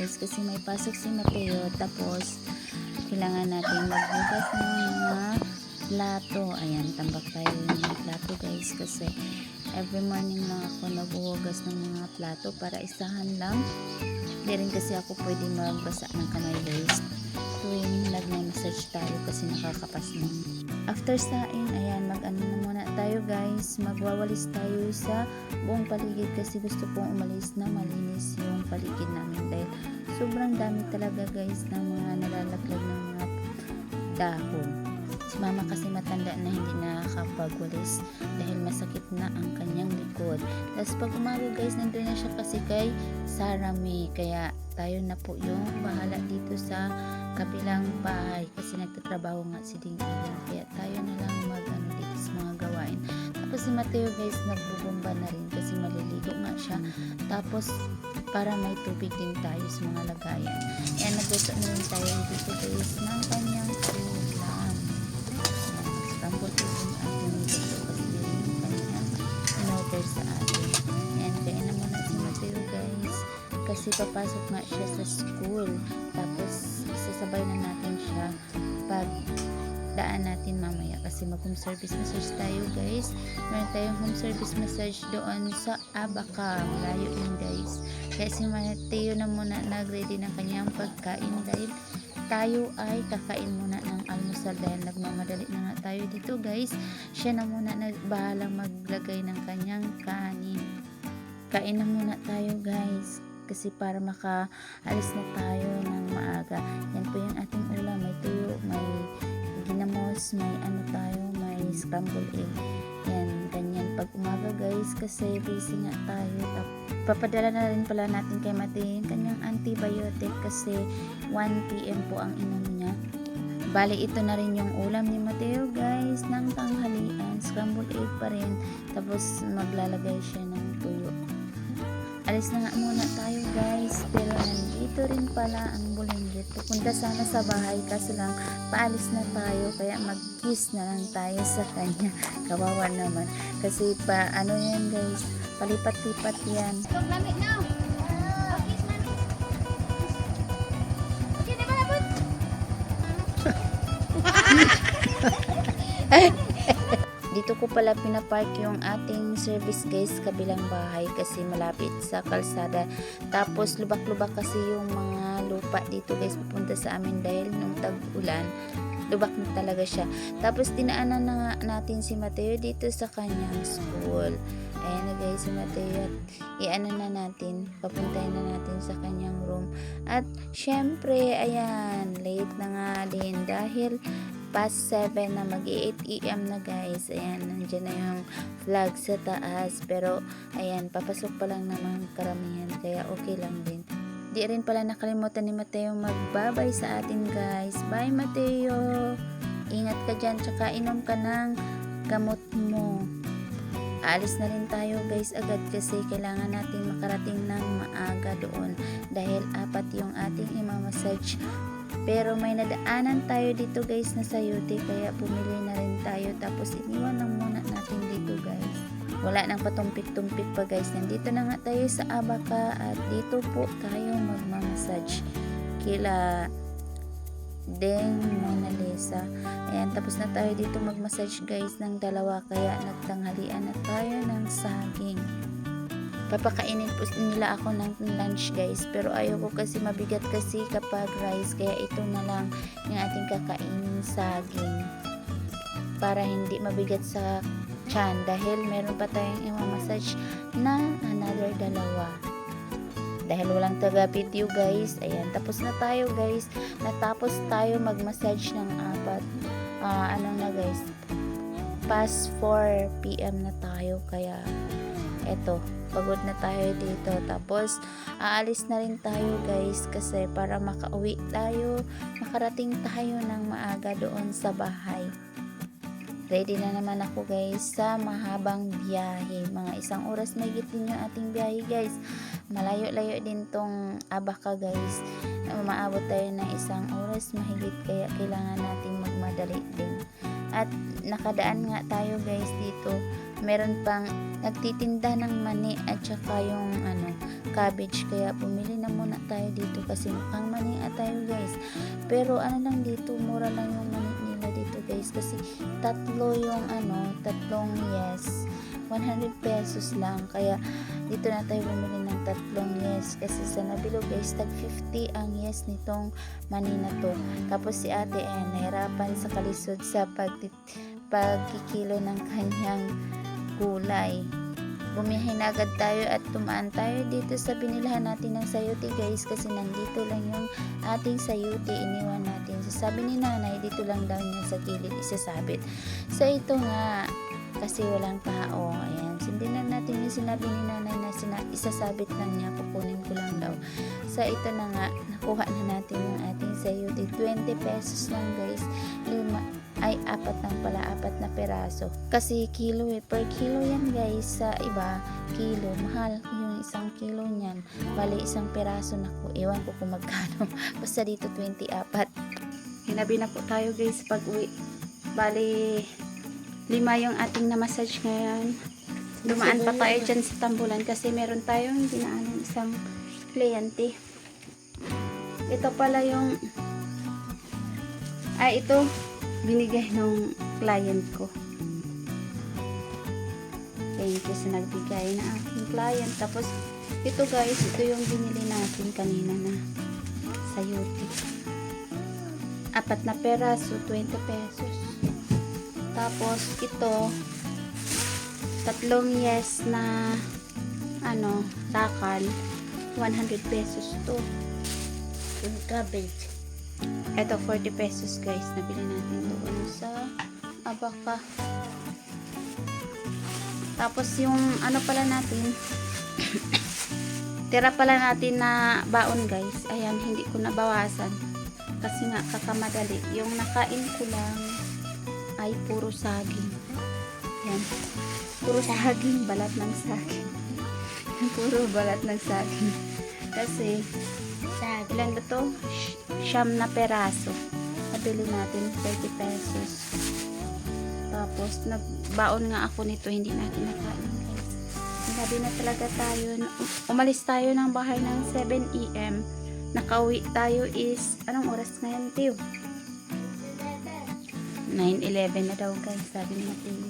guys kasi may pasok si Mateo tapos kailangan natin magbugas ng mga plato. Ayan, tambak tayo ng plato guys kasi every morning lang ako naghuhugas ng mga plato para isahan lang. Hindi rin kasi ako pwede magbasa ng kamay guys tuwing nagme-message tayo kasi nakakapas na. After saing, ayan, mag-ano na muna tayo guys. Magwawalis tayo sa buong paligid kasi gusto kong umalis na malinis yung paligid namin dahil sobrang dami talaga guys ng mga nalalaglag ng mga dahon. Si mama kasi matanda na hindi nakakapagwalis dahil masakit na ang kanyang likod. Tapos pag umaga guys, nandun na siya kasi kay Sarah May. Kaya tayo na po yung bahala dito sa kabilang bahay kasi nagtatrabaho nga si Ding Ilan. Kaya tayo na lang mag ano, sa mga gawain. Tapos si Mateo guys nagbubumba na rin kasi maliligo nga siya. Tapos para may tubig din tayo sa mga lagayan. Ayan, nagluto na rin tayo dito guys ng kanyang ulam. Ko yung ating nito kasi yun yung kanyang in-order sa atin. Ayan, kaya na muna si Mateo guys kasi papasok nga siya sa school. Tapos sasabay na natin siya. Pag daan natin mamaya kasi mag home service massage tayo guys. Meron tayong home service massage doon sa Abaca malayo yun guys. Kaya si Mateo na muna nag-ready ng kanyang pagkain dahil tayo ay kakain muna ng almusal dahil nagmamadali na nga tayo dito guys. Siya na muna nagbahalang maglagay ng kanyang kanin. Kain na muna tayo guys kasi para makaalis na tayo ng maaga yan po yung ating ulam may tuyo may ginamos may ano tayo may scrambled egg yan ganyan pag umaga guys kasi busy nga tayo Tap- papadala na rin pala natin kay Mate yung kanyang antibiotic kasi 1pm po ang inom niya Bali, ito na rin yung ulam ni Mateo, guys, ng tanghalian. Scrambled egg pa rin. Tapos, maglalagay siya ng. Alis na nga muna tayo, guys. Pero, nandito rin pala ang bulinggit. Pupunta sana sa bahay, kaso lang, paalis na tayo. Kaya, mag-kiss na lang tayo sa kanya. Kawawa naman. Kasi, pa, ano yan, guys, palipat-lipat yan. Itong lamig na. Pakis Dito ko pala pinapark yung ating service guys kabilang bahay kasi malapit sa kalsada. Tapos lubak-lubak kasi yung mga lupa dito guys pupunta sa amin dahil nung tag-ulan lubak na talaga siya. Tapos dinaanan na nga natin si Mateo dito sa kanyang school. Ayan na guys si Mateo at iano na natin, papuntahin na natin sa kanyang room. At syempre, ayan, late na nga din dahil past 7 na mag 8 am na guys. Ayan nandiyan na yung flag sa taas. Pero ayan papasok pa lang naman karamihan. Kaya okay lang din. Di rin pala nakalimutan ni Mateo magbabay sa atin guys. Bye Mateo! Ingat ka dyan tsaka inom ka ng gamot mo. Alis na rin tayo guys agad kasi kailangan natin makarating ng maaga doon. Dahil apat yung ating imamassage pero may nadaanan tayo dito guys na sayuti kaya bumili na rin tayo tapos iniwan lang muna natin dito guys. Wala nang patumpik-tumpik pa guys. Nandito na nga tayo sa Abaca at dito po tayo magmamassage. Kila Deng Mona Lisa. Ayan, tapos na tayo dito magmassage guys ng dalawa kaya nagtanghalian na tayo ng saging papakainin po nila ako ng lunch guys. Pero ayoko kasi mabigat kasi kapag rice. Kaya ito na lang yung ating kakainin saging para hindi mabigat sa chan dahil meron pa tayong imamassage na another dalawa. Dahil walang taga video guys. Ayan tapos na tayo guys. Natapos tayo magmassage ng apat. Ah, ano na guys? Past 4 p.m. na tayo kaya eto pagod na tayo dito. Tapos aalis na rin tayo guys kasi para makauwi tayo makarating tayo ng maaga doon sa bahay. Ready na naman ako guys sa mahabang biyahe. Mga isang oras may din yung ating biyahe guys. Malayo-layo din tong Abaca guys. Umaabot tayo ng isang oras mahigit kaya kailangan nating magmadali din. At nakadaan nga tayo guys dito meron pang nagtitinda ng mani at saka yung ano cabbage. Kaya bumili na muna tayo dito kasi mukhang mani tayo guys. Pero ano lang dito mura lang yung mani nila dito guys. Kasi tatlo yung ano tatlong yes 100 pesos lang. Kaya dito na tayo bumili ng tatlong yes. Kasi sa nabilo guys tag 50 ang yes nitong mani na to. Tapos si ate eh nahirapan sa kalisod sa pag pagkikilo ng kanyang gulay. Bumiyahin agad tayo at tumaan tayo dito sa binilahan natin ng sayote guys kasi nandito lang yung ating sayote iniwan natin. So sabi ni nanay dito lang daw niya sa gilid isasabit. So ito nga kasi walang tao. Ayan sundan na natin yung sinabi ni nanay na sina- isasabit lang niya. Kukunin ko lang daw. So ito na nga nakuha na natin yung ating sayote 20 pesos lang guys. Lima ay apat lang pala apat na peraso kasi kilo eh. Per kilo yan guys. Sa iba kilo. Mahal yung isang kilo niyan. Bali isang peraso na ko ewan ko kung magkano. Basta dito 20 apat. Hinabi na po tayo guys pag uwi. Bali lima yung ating na massage ngayon. Dumaan pa tayo dyan sa tambulan kasi meron tayong dinaanan isang kliyente. Ito pala yung ay ito binigay ng client ko. Thank you sa nagbigay na aking client. Tapos, ito guys, ito yung binili natin kanina na sayuti. Apat na peraso, 20 pesos. Tapos, ito, tatlong yes na ano, takal, 100 pesos to. Yung cabbage. Ito, 40 pesos guys. Nabili natin doon sa Abaka. Tapos yung ano pala natin, tira pala natin na baon guys. Ayan, hindi ko nabawasan. Kasi nga, kakamadali. Yung nakain ko lang ay puro saging. Ayan. Puro saging, balat ng saging. puro balat ng saging. Kasi, ilan ba to? Siyam na peraso. Nabili natin 30 pesos. Tapos, nagbaon nga ako nito, hindi natin nakain guys. Gabi na talaga tayo. Umalis tayo ng bahay ng 7 a.m. Nakauwi tayo is, anong oras ngayon, Tiyo? 9.11 na daw guys, sabi ni Mateo.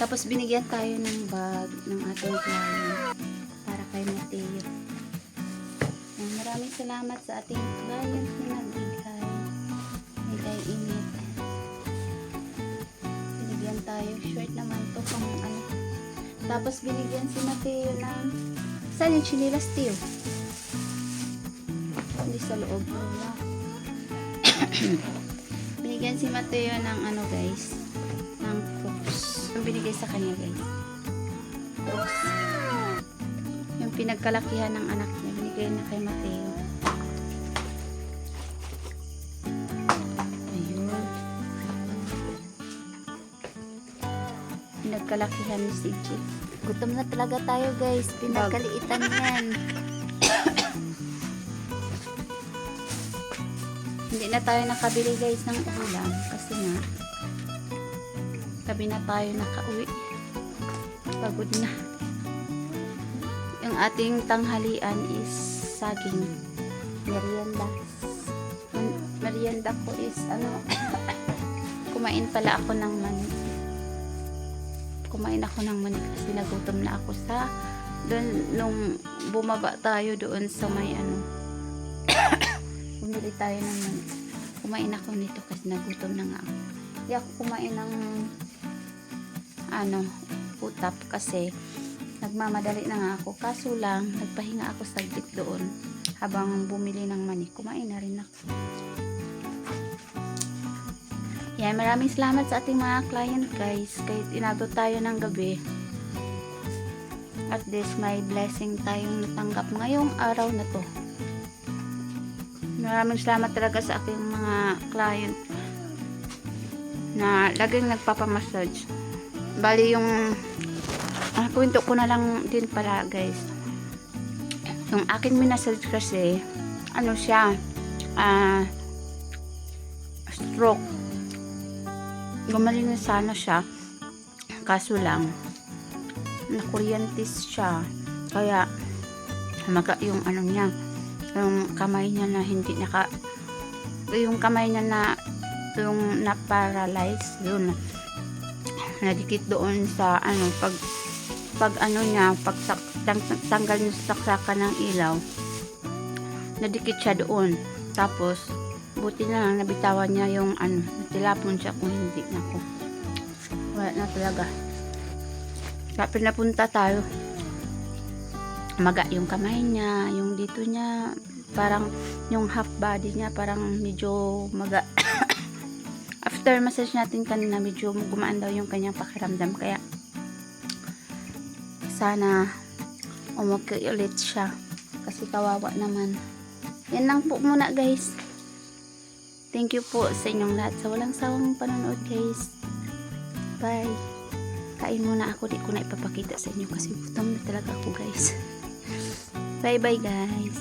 Tapos binigyan tayo ng bag ng ating client para kay Mateo. Ayan, Maraming salamat sa ating client na nagbigay. Bigay init. Binigyan tayo. Short naman to pang ano. Tapos binigyan si Mateo ng saan yung chinilas Teo? Hindi sa loob. Binigyan si Mateo ng ano guys ng cooks. Yung binigay sa kanya guys. Cooks. Yung pinagkalakihan ng anak niya. Binigay na kay Mateo. Ayun. Pinagkalakihan ni si Jeep. Gutom na talaga tayo guys. Pinagkaliitan yan. Hindi na tayo nakabili guys ng ulam kasi nga gabi na tayo nakauwi. Pagod na. Yung ating tanghalian is saging. Merienda. Ang merienda ko is ano kumain pala ako ng mani. Kumain ako ng mani kasi nagutom na ako sa doon nung bumaba tayo doon sa may ano bumili tayo ng mani. Kumain ako nito kasi nagutom na nga ako. Hindi ako kumain ng ano, utap kasi nagmamadali na nga ako. Kaso lang, nagpahinga ako saglit doon habang bumili ng mani. Kumain na rin ako. Yan, maraming salamat sa ating mga client guys. Kahit inagot tayo ng gabi. At least may blessing tayong natanggap ngayong araw na to. Maraming salamat talaga sa aking mga client na laging nagpapamassage. Bali yung ah, kwento ko na lang din pala guys. Yung aking minasage kasi ano siya ah stroke. Gumaling na sana siya. Kaso lang na kuryentes siya. Kaya maga yung ano niya yung kamay niya na hindi naka yung kamay niya na yung na paralyze yun nadikit doon sa ano pag pag ano niya pag tang, tanggal niya sa saksakan ng ilaw nadikit siya doon tapos buti na lang nabitawan niya yung ano tilapon siya kung hindi na ko wala na talaga kaya pinapunta tayo maga yung kamay niya, yung dito niya, parang yung half body niya, parang medyo maga. After massage natin kanina, medyo gumaan daw yung kanyang pakiramdam. Kaya, sana umukay ulit siya. Kasi kawawa naman. Yan lang po muna guys. Thank you po sa inyong lahat sa walang sawang panonood guys. Bye. Kain muna ako, di ko na ipapakita sa inyo kasi gutom na talaga ako guys. Bye bye guys.